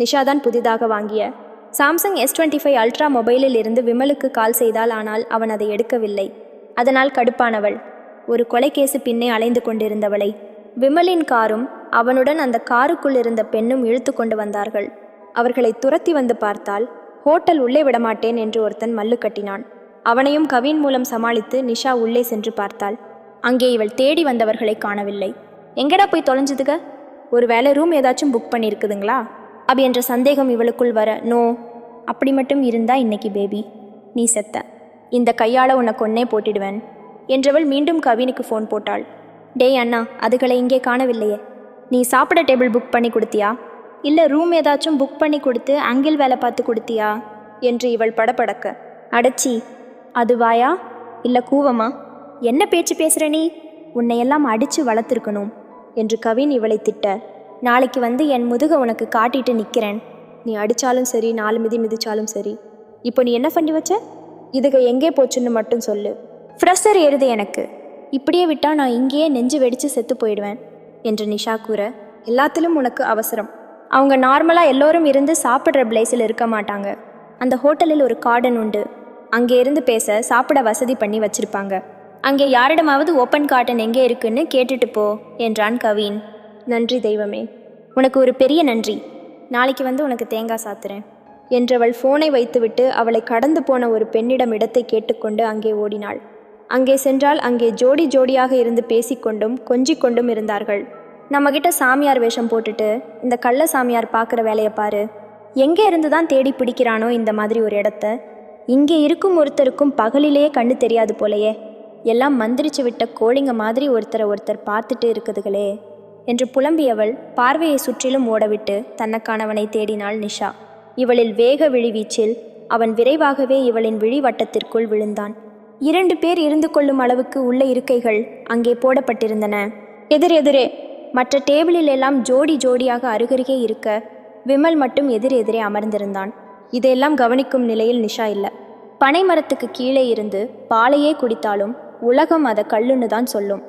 நிஷா தான் புதிதாக வாங்கிய. Samsung S twenty five ultra மொபைலில் இருந்து விமலுக்கு கால் செய்தால் ஆனால் அவன் அதை எடுக்கவில்லை. அதனால் கடுப்பானவள். ஒரு கொலைகேசு பின்னே அலைந்து கொண்டிருந்தவளை. விமலின் காரும் அவனுடன் அந்த காருக்குள் இருந்த பெண்ணும் இழுத்து கொண்டு வந்தார்கள். அவர்களை துரத்தி வந்து பார்த்தால் ஹோட்டல் உள்ளே விடமாட்டேன் என்று ஒருத்தன் மல்லு கட்டினான். அவனையும் கவின் மூலம் சமாளித்து நிஷா உள்ளே சென்று பார்த்தாள். அங்கே இவள் தேடி வந்தவர்களை காணவில்லை. எங்கடா போய் தொலைஞ்சதுக? ஒருவேளை ரூம் ஏதாச்சும் புக் பண்ணியிருக்குதுங்களா? அப்படி என்ற சந்தேகம் இவளுக்குள் வர நோ அப்படி மட்டும் இருந்தா இன்னைக்கு பேபி நீ செத்த. இந்த கையால் உன்னை கொன்னே போட்டிடுவேன். என்றவள் மீண்டும் கவினுக்கு ஃபோன் போட்டாள். டேய் அண்ணா அதுகளை இங்கே காணவில்லையே. நீ சாப்பிட டேபிள் புக் பண்ணி கொடுத்தியா? இல்லை ரூம் ஏதாச்சும் புக் பண்ணி கொடுத்து அங்கில் வேலை பார்த்து கொடுத்தியா? என்று இவள் படபடக்க. அடச்சி அது வாயா? இல்லை கூவமா? என்ன பேச்சு பேசுகிற நீ? உன்னையெல்லாம் அடித்து வளர்த்துருக்கணும். என்று கவின் இவளை திட்ட. நாளைக்கு வந்து என் முதுக உனக்கு காட்டிட்டு நிற்கிறேன் நீ அடித்தாலும் சரி நாலு மிதி மிதிச்சாலும் சரி. இப்போ நீ என்ன பண்ணி வச்ச? இதுக்கு எங்கே போச்சுன்னு மட்டும் சொல்லு. ஃப்ரெஷர் எழுது எனக்கு. இப்படியே விட்டால் நான் இங்கேயே நெஞ்சு வெடித்து செத்து போயிடுவேன் என்று நிஷா கூற. எல்லாத்திலும் உனக்கு அவசரம். அவங்க நார்மலாக எல்லோரும் இருந்து சாப்பிட்ற பிளேஸில் இருக்க மாட்டாங்க. அந்த ஹோட்டலில் ஒரு கார்டன் உண்டு. அங்கே இருந்து பேச சாப்பிட வசதி பண்ணி வச்சிருப்பாங்க. அங்கே யாரிடமாவது ஓப்பன் கார்டன் எங்கே இருக்குன்னு கேட்டுட்டு போ என்றான் கவின். நன்றி தெய்வமே. உனக்கு ஒரு பெரிய நன்றி. நாளைக்கு வந்து உனக்கு தேங்காய் சாத்துறேன். என்றவள் ஃபோனை வைத்துவிட்டு அவளை கடந்து போன ஒரு பெண்ணிடம் இடத்தை கேட்டுக்கொண்டு அங்கே ஓடினாள். அங்கே சென்றால் அங்கே ஜோடி ஜோடியாக இருந்து பேசிக்கொண்டும் கொஞ்சிக்கொண்டும் இருந்தார்கள். நம்மக்கிட்ட சாமியார் வேஷம் போட்டுட்டு இந்த கள்ள சாமியார் பார்க்குற வேலையை பாரு. எங்கே இருந்து தான் தேடி பிடிக்கிறானோ இந்த மாதிரி ஒரு இடத்த. இங்கே இருக்கும் ஒருத்தருக்கும் பகலிலேயே கண்ணு தெரியாது போலையே. எல்லாம் மந்திரிச்சு விட்ட கோழிங்க மாதிரி ஒருத்தரை ஒருத்தர் பார்த்துட்டு இருக்குதுகளே. என்று புலம்பியவள் பார்வையை சுற்றிலும் ஓடவிட்டு தனக்கானவனை தேடினாள் நிஷா. இவளில் வேக விழிவீச்சில் அவன் விரைவாகவே இவளின் விழிவட்டத்திற்குள் விழுந்தான். இரண்டு பேர் இருந்து கொள்ளும் அளவுக்கு உள்ள இருக்கைகள் அங்கே போடப்பட்டிருந்தன. எதிரெதிரே மற்ற டேபிளில் எல்லாம் ஜோடி ஜோடியாக அருகருகே இருக்க விமல் மட்டும் எதிரெதிரே அமர்ந்திருந்தான். இதையெல்லாம் கவனிக்கும் நிலையில் நிஷா இல்லை. பனை மரத்துக்கு கீழே இருந்து பாலையே குடித்தாலும் உலகம் அதை கல்லுன்னு தான் சொல்லும்.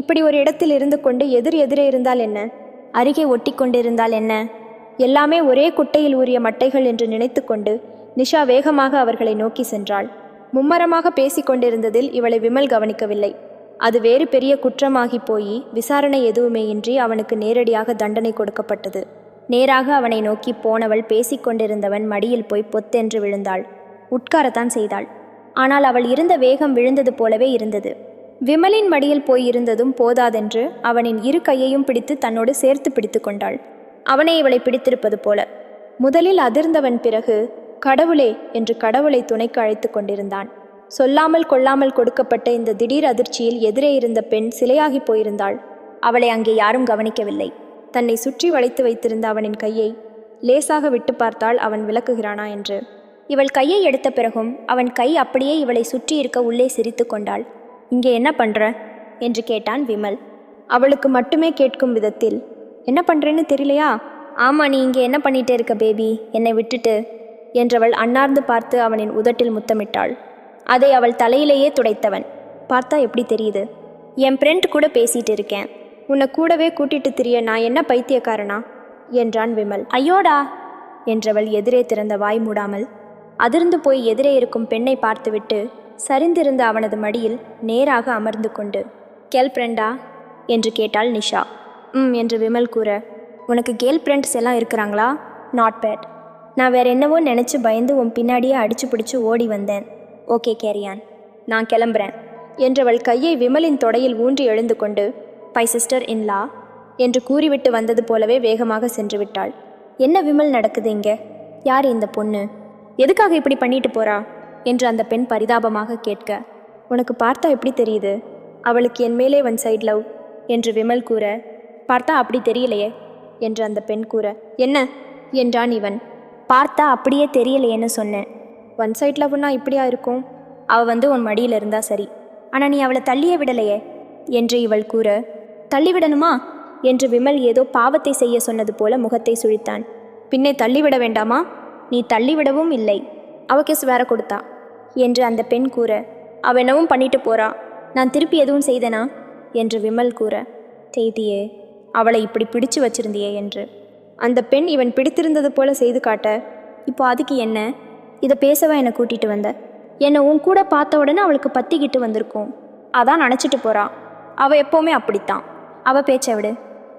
இப்படி ஒரு இடத்தில் இருந்து கொண்டு எதிர் எதிரே இருந்தால் என்ன? அருகே ஒட்டி கொண்டிருந்தால் என்ன? எல்லாமே ஒரே குட்டையில் ஊறிய மட்டைகள் என்று நினைத்துக்கொண்டு நிஷா வேகமாக அவர்களை நோக்கி சென்றாள். மும்மரமாக பேசிக்கொண்டிருந்ததில் இவளை விமல் கவனிக்கவில்லை. அது வேறு பெரிய குற்றமாகி போய் விசாரணை எதுவுமே இன்றி அவனுக்கு நேரடியாக தண்டனை கொடுக்கப்பட்டது. நேராக அவனை நோக்கி போனவள் பேசிக் கொண்டிருந்தவன் மடியில் போய் பொத்தென்று விழுந்தாள். உட்காரத்தான் செய்தாள். ஆனால் அவள் இருந்த வேகம் விழுந்தது போலவே இருந்தது. விமலின் மடியில் போயிருந்ததும் போதாதென்று அவனின் இரு கையையும் பிடித்து தன்னோடு சேர்த்து பிடித்து கொண்டாள். அவனை இவளை பிடித்திருப்பது போல. முதலில் அதிர்ந்தவன் பிறகு கடவுளே என்று கடவுளை துணைக்கு அழைத்து கொண்டிருந்தான். சொல்லாமல் கொள்ளாமல் கொடுக்கப்பட்ட இந்த திடீர் அதிர்ச்சியில் எதிரே இருந்த பெண் சிலையாகி போயிருந்தாள். அவளை அங்கே யாரும் கவனிக்கவில்லை. தன்னை சுற்றி வளைத்து வைத்திருந்த அவனின் கையை லேசாக விட்டு பார்த்தால் அவன் விளக்குகிறானா என்று. இவள் கையை எடுத்த பிறகும் அவன் கை அப்படியே இவளை சுற்றி இருக்க உள்ளே சிரித்து கொண்டாள். இங்கே என்ன பண்ற? என்று கேட்டான் விமல். அவளுக்கு மட்டுமே கேட்கும் விதத்தில் என்ன பண்றேன்னு தெரியலையா? ஆமா நீ இங்கே என்ன பண்ணிகிட்டே இருக்க பேபி? என்னை விட்டுட்டு? என்றவள் அன்னார்ந்து பார்த்து அவனின் உதட்டில் முத்தமிட்டாள். அதை அவள் தலையிலேயே துடைத்தவன். பார்த்தா எப்படி தெரியுது? என் ஃப்ரெண்ட் கூட பேசிட்டு இருக்கேன். உன்னை கூடவே கூட்டிட்டு திரிய நான் என்ன பைத்தியக்காரனா? என்றான் விமல். ஐயோடா! என்றவள் எதிரே திறந்த வாய் மூடாமல் அதிர்ந்து போய் எதிரே இருக்கும் பெண்ணை பார்த்துவிட்டு சரிந்திருந்த அவனது மடியில் நேராக அமர்ந்து கொண்டு கேல் ஃப்ரெண்டா என்று கேட்டாள் நிஷா. ம் என்று விமல் கூற உனக்கு கேர்ள் ஃப்ரெண்ட்ஸ் எல்லாம் இருக்கிறாங்களா? நாட் பேட் நான் வேற என்னவோ நினச்சி பயந்து உன் பின்னாடியே அடிச்சு பிடிச்சி ஓடி வந்தேன். ஓகே கேரியான் நான் கிளம்புறேன் என்றவள் கையை விமலின் தொடையில் ஊன்றி எழுந்து கொண்டு பை சிஸ்டர் இன்லா என்று கூறிவிட்டு வந்தது போலவே வேகமாக சென்று விட்டாள். என்ன விமல் நடக்குது இங்கே? யார் இந்த பொண்ணு? எதுக்காக இப்படி பண்ணிட்டு போறா? என்று அந்த பெண் பரிதாபமாக கேட்க உனக்கு பார்த்தா எப்படி தெரியுது? அவளுக்கு என் மேலே ஒன் சைட் லவ் என்று விமல் கூற பார்த்தா அப்படி தெரியலையே என்று அந்த பெண் கூற என்ன? என்றான் இவன் பார்த்தா அப்படியே தெரியலையேன்னு சொன்னேன். ஒன் சைட் லவ்னா இப்படியா இருக்கும்? அவள் வந்து உன் மடியில் இருந்தா சரி. ஆனால் நீ அவளை தள்ளியே விடலையே என்று இவள் கூற தள்ளிவிடணுமா என்று விமல் ஏதோ பாவத்தை செய்ய சொன்னது போல முகத்தை சுழித்தான். பின்னே தள்ளிவிட வேண்டாமா? நீ தள்ளிவிடவும் இல்லை. அவ கேஸ் வேற கொடுத்தா. என்று அந்த பெண் கூற அவ என்னவும் பண்ணிட்டு போறா. நான் திருப்பி எதுவும் செய்தனா? என்று விமல் கூற செய்தியே அவளை இப்படி பிடிச்சு வச்சிருந்தியே என்று. அந்த பெண் இவன் பிடித்திருந்தது போல செய்து காட்ட இப்போ அதுக்கு என்ன? இதை பேசவா என்னை கூட்டிட்டு வந்த? என்னை உன் கூட பார்த்த உடனே அவளுக்கு பத்திக்கிட்டு வந்திருக்கும். அதான் நினச்சிட்டு போறா. அவள் எப்போவுமே அப்படித்தான். அவள் பேச்சை விடு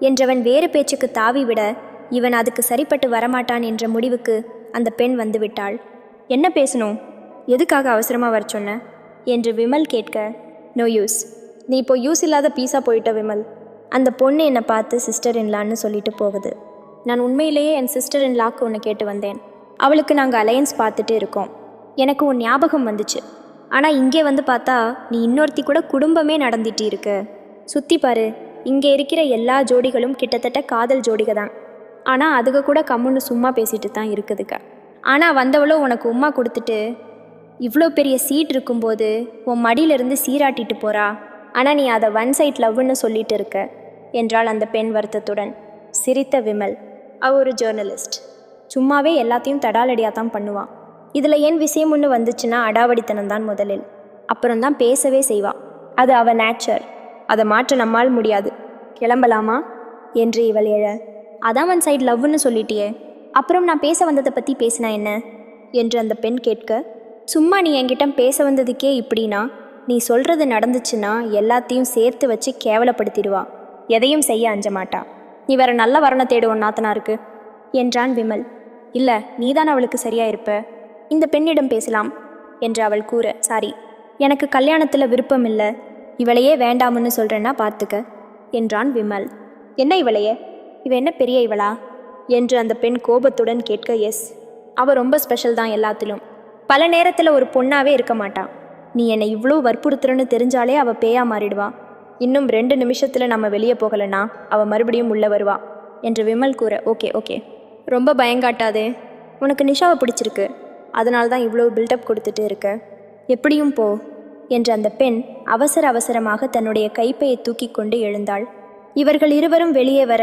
என்றவன் வேறு பேச்சுக்கு தாவி விட இவன் அதுக்கு சரிப்பட்டு வரமாட்டான் என்ற முடிவுக்கு அந்த பெண் வந்துவிட்டாள் என்ன பேசணும்? எதுக்காக அவசரமாக வர சொன்ன? என்று விமல் கேட்க நோ யூஸ். நீ இப்போ யூஸ் இல்லாத பீஸா போயிட்ட விமல். அந்த பொண்ணு என்னை பார்த்து சிஸ்டர் இன்லான்னு சொல்லிட்டு போகுது. நான் உண்மையிலேயே என் சிஸ்டர் இன்லாக்கு ஒன்று கேட்டு வந்தேன். அவளுக்கு நாங்கள் அலையன்ஸ் பார்த்துட்டு இருக்கோம். எனக்கு உன் ஞாபகம் வந்துச்சு. ஆனால் இங்கே வந்து பார்த்தா நீ இன்னொருத்தி கூட குடும்பமே நடந்துட்டு இருக்க. சுற்றி பாரு இங்கே இருக்கிற எல்லா ஜோடிகளும் கிட்டத்தட்ட காதல் ஜோடிக தான். ஆனால் அதுக கூட கம்முன்னு சும்மா பேசிட்டு தான் இருக்குதுக்க ஆனால் வந்தவளோ உனக்கு உம்மா கொடுத்துட்டு இவ்வளோ பெரிய சீட் இருக்கும்போது உன் மடியிலிருந்து சீராட்டிட்டு போறா. ஆனால் நீ அதை ஒன் சைட் லவ்னு சொல்லிட்டு இருக்க என்றாள் அந்த பெண் வருத்தத்துடன். சிரித்த விமல். அவ ஒரு ஜேர்னலிஸ்ட் சும்மாவே எல்லாத்தையும் தடாலடியாக தான் பண்ணுவான் இதில் ஏன் விஷயம் ஒன்று வந்துச்சுன்னா அடாவடித்தனம் தான் முதலில். அப்புறம்தான் பேசவே செய்வாள் அது அவ நேச்சர் அதை மாற்ற நம்மால் முடியாது. கிளம்பலாமா? என்று இவள் எழ. அதான் ஒன் சைடு லவ்னு சொல்லிட்டியே. அப்புறம் நான் பேச வந்ததை பற்றி பேசினா என்ன? என்று அந்த பெண் கேட்க சும்மா நீ என்கிட்ட பேச வந்ததுக்கே இப்படின்னா? நீ சொல்கிறது நடந்துச்சுன்னா எல்லாத்தையும் சேர்த்து வச்சு கேவலப்படுத்திடுவா. எதையும் செய்ய அஞ்ச மாட்டா நீ வேற நல்ல வரணை தேடுவோம் நாத்தனாருக்கு. என்றான் விமல். இல்லை நீதான் அவளுக்கு சரியா இருப்ப இந்த பெண்ணிடம் பேசலாம் என்று அவள் கூற. சாரி எனக்கு கல்யாணத்தில் விருப்பம் இல்லை. இவளையே வேண்டாம்னு சொல்கிறேன்னா பார்த்துக்க என்றான் விமல். என்ன இவளையே? இவ என்ன பெரிய இவளா? என்று அந்த பெண் கோபத்துடன் கேட்க எஸ் அவள் ரொம்ப ஸ்பெஷல் தான் எல்லாத்திலும். பல நேரத்தில் ஒரு பொண்ணாவே இருக்க மாட்டான் நீ என்னை இவ்வளோ வற்புறுத்துறன்னு தெரிஞ்சாலே அவள் பேயா மாறிடுவா. இன்னும் ரெண்டு நிமிஷத்தில் நம்ம வெளியே போகலனா அவள் மறுபடியும் உள்ளே வருவா என்று விமல் கூற ஓகே ஓகே. ரொம்ப பயங்காட்டாதே. உனக்கு நிஷாவை பிடிச்சிருக்கு. அதனால தான் இவ்வளோ பில்டப் கொடுத்துட்டு இருக்க. எப்படியும் போ என்று அந்த பெண் அவசர அவசரமாக தன்னுடைய கைப்பையை தூக்கி கொண்டு எழுந்தாள். இவர்கள் இருவரும் வெளியே வர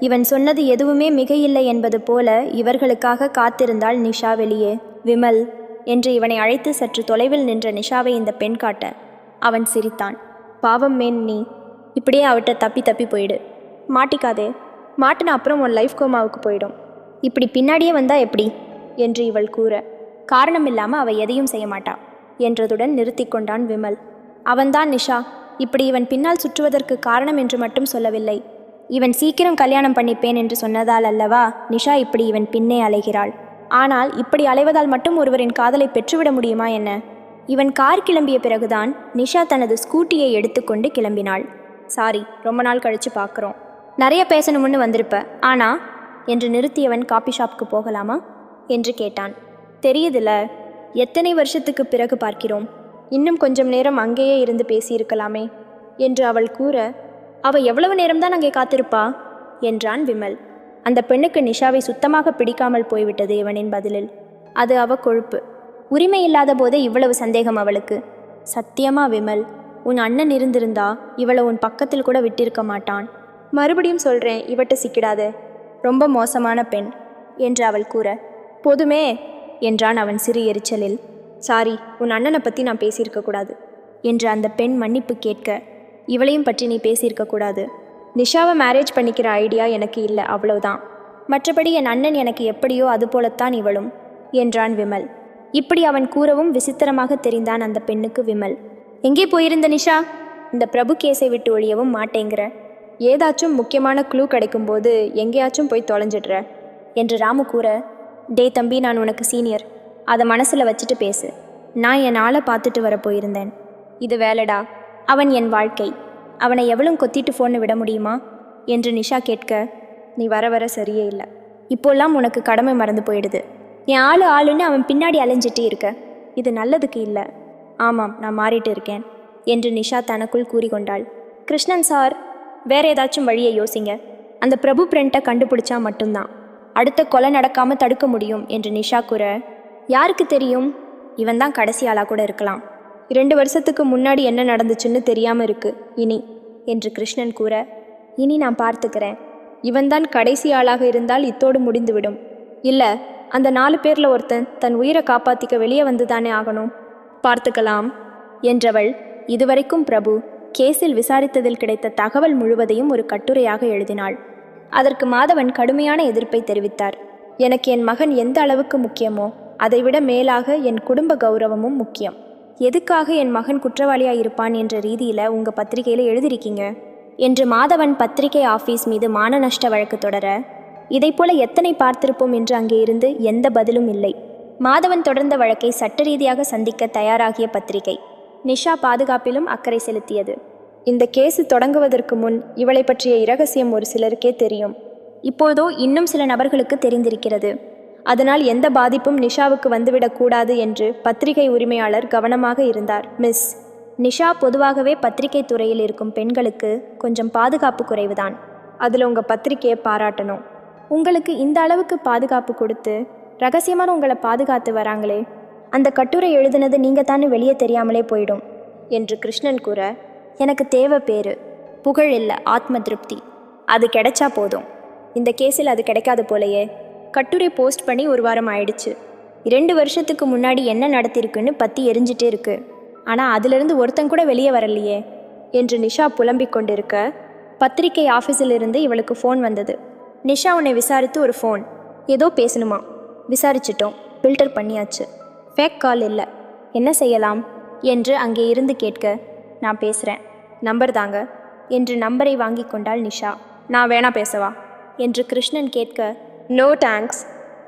இவன் சொன்னது எதுவுமே மிகையில்லை என்பது போல இவர்களுக்காக காத்திருந்தாள் நிஷா வெளியே. விமல் என்று இவனை அழைத்து சற்று தொலைவில் நின்ற நிஷாவை இந்த பெண் காட்ட அவன் சிரித்தான். பாவம் மேன் நீ இப்படியே அவட்ட தப்பி தப்பி போயிடு. மாட்டிக்காதே. மாட்டின அப்புறம் உன் லைஃப் கோமாவுக்கு போயிடும். இப்படி பின்னாடியே வந்தா எப்படி? என்று இவள் கூற. காரணம் இல்லாமல் அவ எதையும் செய்ய மாட்டா என்றதுடன் நிறுத்தி கொண்டான் விமல். அவன்தான் நிஷா. இப்படி இவன் பின்னால் சுற்றுவதற்கு காரணம் என்று மட்டும் சொல்லவில்லை. இவன் சீக்கிரம் கல்யாணம் பண்ணிப்பேன் என்று சொன்னதால் அல்லவா நிஷா இப்படி இவன் பின்னே அலைகிறாள்? ஆனால் இப்படி அலைவதால் மட்டும் ஒருவரின் காதலை பெற்றுவிட முடியுமா என்ன? இவன் கார் கிளம்பிய பிறகுதான் நிஷா தனது ஸ்கூட்டியை எடுத்துக்கொண்டு கிளம்பினாள். சாரி ரொம்ப நாள் கழிச்சு பார்க்குறோம். நிறைய பேசணும்னு வந்திருப்ப ஆனா என்று நிறுத்தியவன் காபி ஷாப்க்கு போகலாமா? என்று கேட்டான். தெரியுதுல எத்தனை வருஷத்துக்கு பிறகு பார்க்கிறோம். இன்னும் கொஞ்சம் நேரம் அங்கேயே இருந்து பேசியிருக்கலாமே என்று அவள் கூற அவள் எவ்வளவு நேரம்தான் அங்கே காத்திருப்பா? என்றான் விமல். அந்த பெண்ணுக்கு நிஷாவை சுத்தமாக பிடிக்காமல் போய்விட்டது இவனின் பதிலில். அது அவ கொழுப்பு. உரிமை இல்லாத போதே இவ்வளவு சந்தேகம் அவளுக்கு. சத்தியமா விமல் உன் அண்ணன் இருந்திருந்தா இவளை உன் பக்கத்தில் கூட விட்டிருக்க மாட்டான். மறுபடியும் சொல்றேன் இவட்ட சிக்கிடாதே. ரொம்ப மோசமான பெண் என்று அவள் கூற. போதுமே என்றான் அவன் சிறு எரிச்சலில். சாரி உன் அண்ணனை பற்றி நான் பேசியிருக்க கூடாது என்று அந்த பெண் மன்னிப்பு கேட்க. இவளையும் பற்றி நீ பேசியிருக்க கூடாது. நிஷாவை மேரேஜ் பண்ணிக்கிற ஐடியா எனக்கு இல்லை அவ்வளவுதான். மற்றபடி என் அண்ணன் எனக்கு எப்படியோ அது போலத்தான் இவளும் என்றான் விமல். இப்படி அவன் கூறவும் விசித்திரமாக தெரிந்தான் அந்த பெண்ணுக்கு விமல். எங்கே போயிருந்த நிஷா? இந்த பிரபு கேஸை விட்டு ஒழியவும் மாட்டேங்கிற. ஏதாச்சும் முக்கியமான க்ளூ கிடைக்கும்போது எங்கேயாச்சும் போய் தொலைஞ்சிடுற என்று ராமு கூற டே தம்பி நான் உனக்கு சீனியர் அதை மனசில் வச்சுட்டு பேசு. நான் என் ஆளை பார்த்துட்டு வர போயிருந்தேன். இது வேலடா. அவன் என் வாழ்க்கை. அவனை எவ்வளவு கொத்திட்டு ஃபோனை விட முடியுமா? என்று நிஷா கேட்க நீ வர வர சரியே இல்லை. இப்போல்லாம் உனக்கு கடமை மறந்து போயிடுது. என் ஆளு ஆளுன்னு அவன் பின்னாடி அலைஞ்சிட்டே இருக்க. இது நல்லதுக்கு இல்லை. ஆமாம் நான் மாறிட்டு இருக்கேன் என்று நிஷா தனக்குள் கூறிக்கொண்டாள். கிருஷ்ணன் சார் வேற ஏதாச்சும் வழியை யோசிங்க. அந்த பிரபு பிரிண்ட்டை கண்டுபிடிச்சா மட்டும்தான். அடுத்த கொலை நடக்காம தடுக்க முடியும் என்று நிஷா கூற யாருக்கு தெரியும்? இவன் தான் கடைசி ஆளாக கூட இருக்கலாம். இரண்டு வருஷத்துக்கு முன்னாடி என்ன நடந்துச்சுன்னு தெரியாமல் இருக்கு. இனி என்று கிருஷ்ணன் கூற இனி நான் பார்த்துக்கிறேன். இவன்தான் கடைசி ஆளாக இருந்தால் இத்தோடு முடிந்துவிடும். இல்லை அந்த நாலு பேரில் ஒருத்தன் தன் உயிரை காப்பாத்திக்க வெளியே வந்து தானே ஆகணும். பார்த்துக்கலாம் என்றவள் இதுவரைக்கும் பிரபு கேஸில் விசாரித்ததில் கிடைத்த தகவல் முழுவதையும் ஒரு கட்டுரையாக எழுதினாள். அதற்கு மாதவன் கடுமையான எதிர்ப்பை தெரிவித்தார். எனக்கு என் மகன் எந்த அளவுக்கு முக்கியமோ அதைவிட மேலாக என் குடும்ப கௌரவமும் முக்கியம். எதுக்காக என் மகன் குற்றவாளியாக இருப்பான் என்ற ரீதியில் உங்கள் பத்திரிகையில் எழுதியிருக்கீங்க? என்று மாதவன் பத்திரிகை ஆஃபீஸ் மீது மான நஷ்ட வழக்கு தொடர இதைப்போல எத்தனை பார்த்திருப்போம் என்று அங்கே இருந்து எந்த பதிலும் இல்லை. மாதவன் தொடர்ந்த வழக்கை சட்ட ரீதியாக சந்திக்க தயாராகிய பத்திரிகை நிஷா பாதுகாப்பிலும் அக்கறை செலுத்தியது. இந்த கேஸ் தொடங்குவதற்கு முன் இவளை பற்றிய இரகசியம் ஒரு சிலருக்கே தெரியும். இப்போதோ இன்னும் சில நபர்களுக்கு தெரிந்திருக்கிறது. அதனால் எந்த பாதிப்பும் நிஷாவுக்கு வந்துவிடக்கூடாது என்று பத்திரிகை உரிமையாளர் கவனமாக இருந்தார். மிஸ். நிஷா பொதுவாகவே பத்திரிகை துறையில் இருக்கும் பெண்களுக்கு கொஞ்சம் பாதுகாப்பு குறைவுதான். அதில் உங்கள் பத்திரிகையை பாராட்டணும். உங்களுக்கு இந்த அளவுக்கு பாதுகாப்பு கொடுத்து ரகசியமான உங்களை பாதுகாத்து வராங்களே அந்த கட்டுரை எழுதுனது நீங்கள் தானே வெளியே தெரியாமலே போயிடும் என்று கிருஷ்ணன் கூற எனக்கு தேவை பேரு. புகழ் இல்லை ஆத்ம திருப்தி. அது கிடைச்சா போதும். இந்த கேஸில் அது கிடைக்காது போலையே கட்டுரை போஸ்ட் பண்ணி ஒரு வாரம் ஆயிடுச்சு. இரண்டு வருஷத்துக்கு முன்னாடி என்ன நடத்திருக்குன்னு பற்றி எரிஞ்சிட்டே இருக்கு. ஆனால் அதிலிருந்து ஒருத்தன் கூட வெளியே வரலையே என்று நிஷா புலம்பிக் கொண்டிருக்க பத்திரிகை ஆஃபீஸிலிருந்து இவளுக்கு ஃபோன் வந்தது. நிஷா உன்னை விசாரித்து ஒரு ஃபோன் ஏதோ பேசணுமா? விசாரிச்சிட்டோம் ஃபில்டர் பண்ணியாச்சு. ஃபேக் கால் இல்லை. என்ன செய்யலாம்? என்று அங்கே இருந்து கேட்க நான் பேசுகிறேன் நம்பர் தாங்க என்று நம்பரை வாங்கி கொண்டாள் நிஷா. நான் வேணா பேசவா? என்று கிருஷ்ணன் கேட்க நோ தேங்க்ஸ்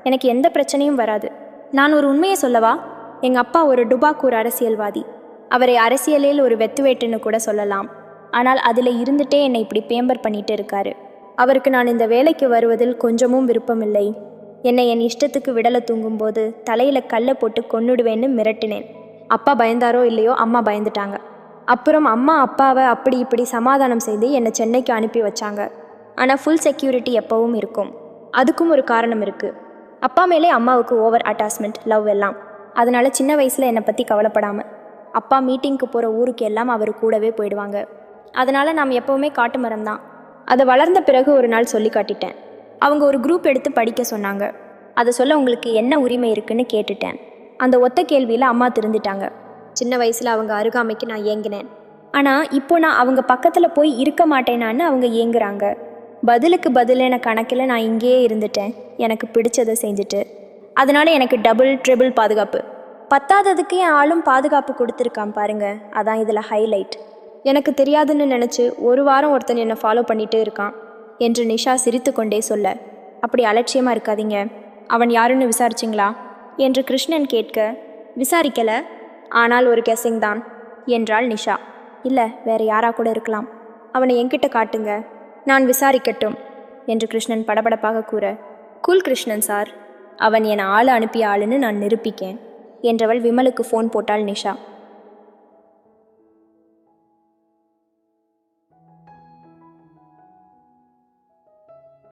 எனக்கு எந்த பிரச்சனையும் வராது. நான் ஒரு உண்மையை சொல்லவா? எங்கள் அப்பா ஒரு டுபாக்கூர் அரசியல்வாதி. அவரை அரசியலில் ஒரு வெத்துவேட்டுன்னு கூட சொல்லலாம். ஆனால் அதில் இருந்துட்டே என்னை இப்படி பேம்பர் பண்ணிட்டு இருக்காரு. அவருக்கு நான் இந்த வேலைக்கு வருவதில் கொஞ்சமும் விருப்பமில்லை. என்னை என் இஷ்டத்துக்கு விடலை தூங்கும்போது தலையில் கல்லை போட்டு கொன்னுடுவேன்னு மிரட்டினேன். அப்பா பயந்தாரோ இல்லையோ அம்மா பயந்துட்டாங்க. அப்புறம் அம்மா அப்பாவை அப்படி இப்படி சமாதானம் செய்து என்னை சென்னைக்கு அனுப்பி வச்சாங்க. ஆனால் ஃபுல் செக்யூரிட்டி எப்பவும் இருக்கும். அதுக்கும் ஒரு காரணம் இருக்குது அப்பா மேலே அம்மாவுக்கு ஓவர் அட்டாச்மெண்ட் லவ் எல்லாம். அதனால் சின்ன வயசில் என்னை பற்றி கவலைப்படாமல் அப்பா மீட்டிங்க்கு போகிற ஊருக்கு எல்லாம் அவர் கூடவே போயிடுவாங்க. அதனால் நாம் எப்போவுமே காட்டு மரம் தான். அதை வளர்ந்த பிறகு ஒரு நாள் சொல்லி காட்டிட்டேன். அவங்க ஒரு குரூப் எடுத்து படிக்க சொன்னாங்க. அதை சொல்ல உங்களுக்கு என்ன உரிமை இருக்குன்னு கேட்டுட்டேன். அந்த ஒத்த கேள்வியில் அம்மா திருந்துட்டாங்க. சின்ன வயசில் அவங்க அருகாமைக்கு நான் ஏங்கினேன். ஆனால் இப்போ நான் அவங்க பக்கத்தில் போய் இருக்க மாட்டேனான்னு அவங்க ஏங்குறாங்க. பதிலுக்கு பதிலான கணக்கில் நான் இங்கேயே இருந்துட்டேன். எனக்கு பிடிச்சதை செஞ்சுட்டு. அதனால் எனக்கு டபுள் ட்ரிபிள் பாதுகாப்பு. பத்தாததுக்கு என் ஆளும் பாதுகாப்பு கொடுத்துருக்கான் பாருங்க. அதான் இதில் ஹைலைட் எனக்கு தெரியாதுன்னு நினச்சி ஒரு வாரம் ஒருத்தன் என்னை ஃபாலோ பண்ணிகிட்டே இருக்கான் என்று நிஷா சிரித்து கொண்டே சொல்ல. அப்படி அலட்சியமாக இருக்காதீங்க. அவன் யாருன்னு விசாரிச்சிங்களா? என்று கிருஷ்ணன் கேட்க. விசாரிக்கல. ஆனால் ஒரு கெஸ்ஸிங் தான். என்றாள் நிஷா. இல்லை வேறு யாரா கூட இருக்கலாம். அவனை என்கிட்ட காட்டுங்க. நான் விசாரிக்கட்டும் என்று கிருஷ்ணன் படபடப்பாக கூற கூல் கிருஷ்ணன் சார் அவன் என் ஆள் அனுப்பிய ஆளுன்னு நான் நிரூபிக்கேன் என்றவள் விமலுக்கு ஃபோன் போட்டாள் நிஷா.